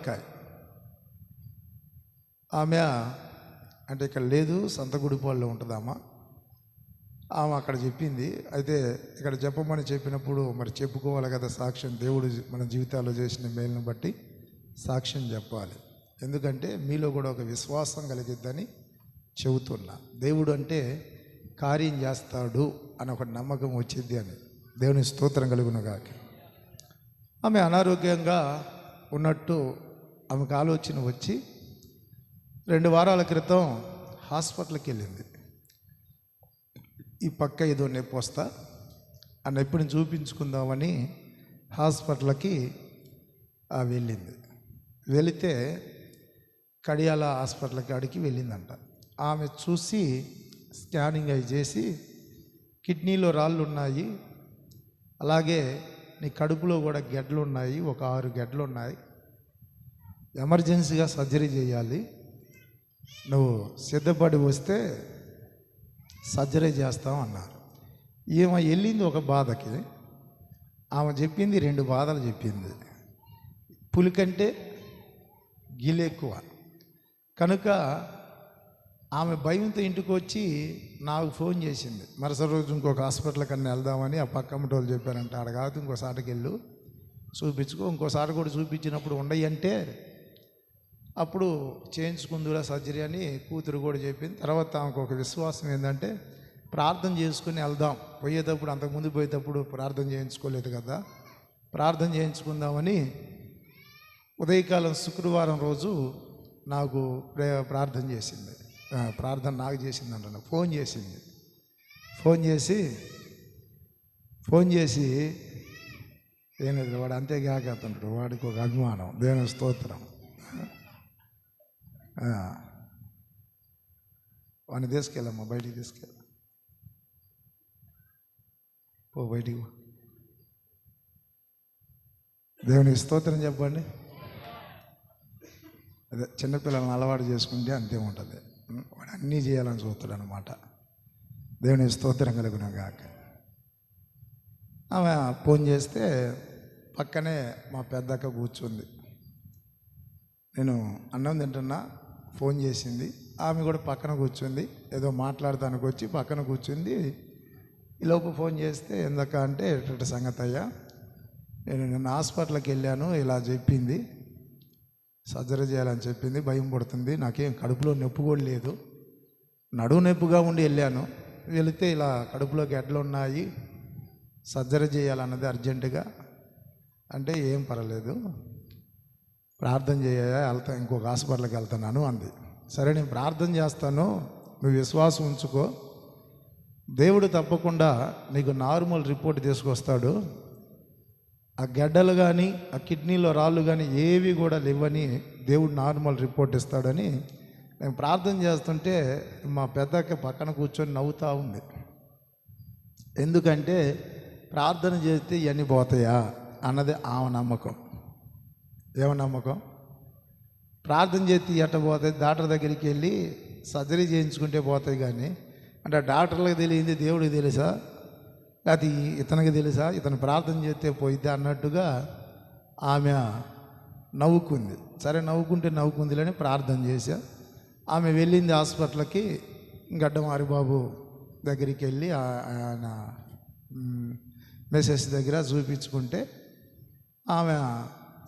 అక్కాయి ఆమె అంటే ఇక్కడ లేదు సంతగుడిపాల్లో ఉంటుందామా ఆమె. అక్కడ చెప్పింది అయితే ఇక్కడ చెప్పమని చెప్పినప్పుడు మరి చెప్పుకోవాలి కదా సాక్ష్యం దేవుడు మన జీవితాల్లో చేసిన మేలును బట్టి సాక్ష్యం చెప్పాలి. ఎందుకంటే మీలో కూడా ఒక విశ్వాసం కలిగిద్దని చెబుతున్నా. దేవుడు అంటే కార్యం చేస్తాడు అని ఒక నమ్మకం వచ్చింది అని. దేవుని స్తోత్రం కలుగునగాక. ఆమె అనారోగ్యంగా ఉన్నట్టు ఆమెకు ఆలోచన వచ్చి రెండు వారాల క్రితం హాస్పిటల్కి వెళ్ళింది. ఈ పక్క ఏదో నొప్పి వస్తా ఆ నొప్పిని చూపించుకుందామని హాస్పిటల్కి వెళ్ళింది. వెళితే కడియాల హాస్పిటల్ కాడికి వెళ్ళిందంట. ఆమె చూసి స్కానింగ్ అవి చేసి కిడ్నీలో రాళ్ళు ఉన్నాయి అలాగే నీ కడుపులో కూడా గెడ్లు ఉన్నాయి ఒక ఆరు గెడ్లు ఉన్నాయి ఎమర్జెన్సీగా సర్జరీ చేయాలి. నువ్వు సిద్ధపడి వస్తే సర్జరీ చేస్తాం అన్నారు. ఈమె వెళ్ళింది ఒక బాధకి. ఆమె చెప్పింది రెండు బాధలు చెప్పింది. పులికంటే గిలు ఎక్కువ. కనుక ఆమె భయంతో ఇంటికి వచ్చి నాకు ఫోన్ చేసింది. మరుసటి రోజు ఇంకొక హాస్పిటల్ కన్నా వెళ్దామని ఆ పక్క వాళ్ళు చెప్పారంట ఆడ కాదు ఇంకోసారికి వెళ్ళు చూపించుకో ఇంకోసారి కూడా చూపించినప్పుడు ఉండయి అంటే అప్పుడు చేయించుకుందురా సర్జరీ అని కూతురు కూడా చెప్పింది. తర్వాత ఆమెకు ఒక విశ్వాసం ఏంటంటే ప్రార్థన చేసుకుని వెళ్దాం. పోయేటప్పుడు అంతకుముందు పోయేటప్పుడు ప్రార్థన చేయించుకోలేదు కదా. ప్రార్థన చేయించుకుందామని ఉదయకాలం శుక్రవారం రోజు నాకు ప్రార్థన చేసింది. ప్రార్థన నాకు చేసింది అంటున్నా ఫోన్ చేసింది. ఫోన్ చేసి ఫోన్ చేసి ఏనది వాడు అంతే అతను వాడికి ఒక అభిమానం దేని స్తోత్రం. వాడిని తీసుకెళ్ళమ్మా బయటికి తీసుకెళ్ళ. పో బయటికి పో. దేవునికి స్తోత్రం చెప్పండి. అదే చిన్నపిల్లలను అలవాటు చేసుకుంటే అంతే ఉంటుంది. వాడు అన్నీ చేయాలని చూస్తాడు అనమాట దేవుని స్తోత్రం కలుగున కాక ఆమె ఫోన్ చేస్తే పక్కనే మా పెద్దక్క కూర్చుంది. నేను అన్నం తింటున్నా ఫోన్ చేసింది. ఆమె కూడా పక్కన కూర్చుంది. ఏదో మాట్లాడటానికి వచ్చి పక్కన కూర్చుంది. ఈలోపు ఫోన్ చేస్తే ఎందుక అంటే ఎటువంటి సంగతి అయ్యా నేను నిన్న హాస్పిటల్కి వెళ్ళాను ఇలా చెప్పింది. సర్జరీ చేయాలని చెప్పింది భయం పడుతుంది నాకేం కడుపులో నొప్పి కూడా లేదు. నడువు నొప్పిగా ఉండి వెళ్ళాను. వెళితే ఇలా కడుపులో గడ్డలు ఉన్నాయి సర్జరీ చేయాలన్నది అర్జెంటుగా. అంటే ఏం పర్వాలేదు. ప్రార్థన చేయ వెళ్తా ఇంకొక హాస్పిటల్కి వెళ్తున్నాను అంది. సరే నేను ప్రార్థన చేస్తాను. నువ్వు విశ్వాసం ఉంచుకో. దేవుడు తప్పకుండా నీకు నార్మల్ రిపోర్ట్ తీసుకొస్తాడు. ఆ గడ్డలు కానీ ఆ కిడ్నీలో రాళ్ళు కానీ ఏవి కూడా లేవని దేవుడు నార్మల్ రిపోర్ట్ ఇస్తాడని నేను ప్రార్థన చేస్తుంటే మా పెద్దక్క పక్కన కూర్చొని నవ్వుతూ ఉంది. ఎందుకంటే ప్రార్థన చేస్తే ఇవన్నీ పోతాయా? అన్నది ఆమె నమ్మకం. ఏమ నమ్మకం? ప్రార్థన చేస్తే ఎట్ట పోతుంది డాక్టర్ దగ్గరికి వెళ్ళి సర్జరీ చేయించుకుంటే పోతుంది కానీ అంటే డాక్టర్లకు తెలియంది దేవుడికి తెలుసా? లేకపోతే ఇతనికి తెలుసా? ఇతను ప్రార్థన చేస్తే పోయిద్ది అన్నట్టుగా ఆమె నవ్వుకుంది. సరే నవ్వుకుంటే నవ్వుకుందిలని ప్రార్థన చేశా. ఆమె వెళ్ళింది హాస్పిటల్కి గడ్డం హరిబాబు దగ్గరికి వెళ్ళి ఆ- ఆయన మెసేజ్ దగ్గర చూపించుకుంటే ఆమె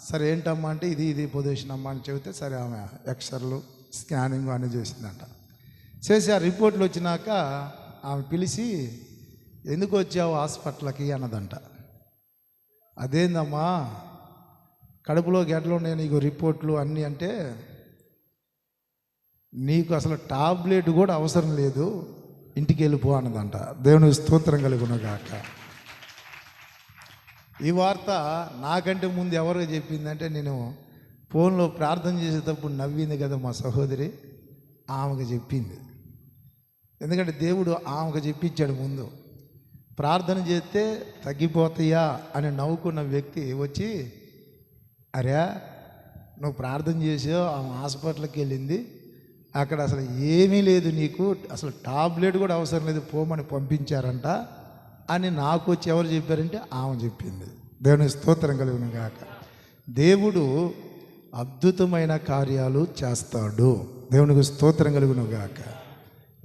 సరే ఏంటమ్మా? అంటే ఇది ఇది పొజిషన్ అమ్మా అని చెబితే సరే ఆమె ఎక్స్రేలు స్కానింగ్ అన్నీ చేసిందంట. చేసి ఆ రిపోర్ట్లు వచ్చినాక ఆమె పిలిచి ఎందుకు వచ్చావు హాస్పిటల్కి? అన్నదంట. అదేందమ్మా? కడుపులో గెడ్లు నేను నీకు రిపోర్ట్లు అన్నీ అంటే నీకు అసలు టాబ్లెట్ కూడా అవసరం లేదు ఇంటికి వెళ్ళిపో అన్నదంట. దేవుని స్తోత్రం కలుగును ఈ వార్త నాకంటే ముందు ఎవరు చెప్పిందంటే నేను ఫోన్లో ప్రార్థన చేసేటప్పుడు నవ్వింది కదా మా సహోదరి ఆమెకు చెప్పింది. ఎందుకంటే దేవుడు ఆమెకు చెప్పించాడు ముందు. ప్రార్థన చేస్తే తగ్గిపోతాయా అని నవ్వుకున్న వ్యక్తి వచ్చి అరే నువ్వు ప్రార్థన చేసావు ఆమె హాస్పిటల్కి వెళ్ళింది అక్కడ అసలు ఏమీ లేదు నీకు అసలు టాబ్లెట్ కూడా అవసరం లేదు పోమని పంపించారంట. అని నాకు వచ్చి ఎవరు చెప్పారంటే ఆమె చెప్పింది. దేవుని స్తోత్రం కలిగిన గాక. దేవుడు అద్భుతమైన కార్యాలు చేస్తాడు. దేవునికి స్తోత్రం కలుగును గాక.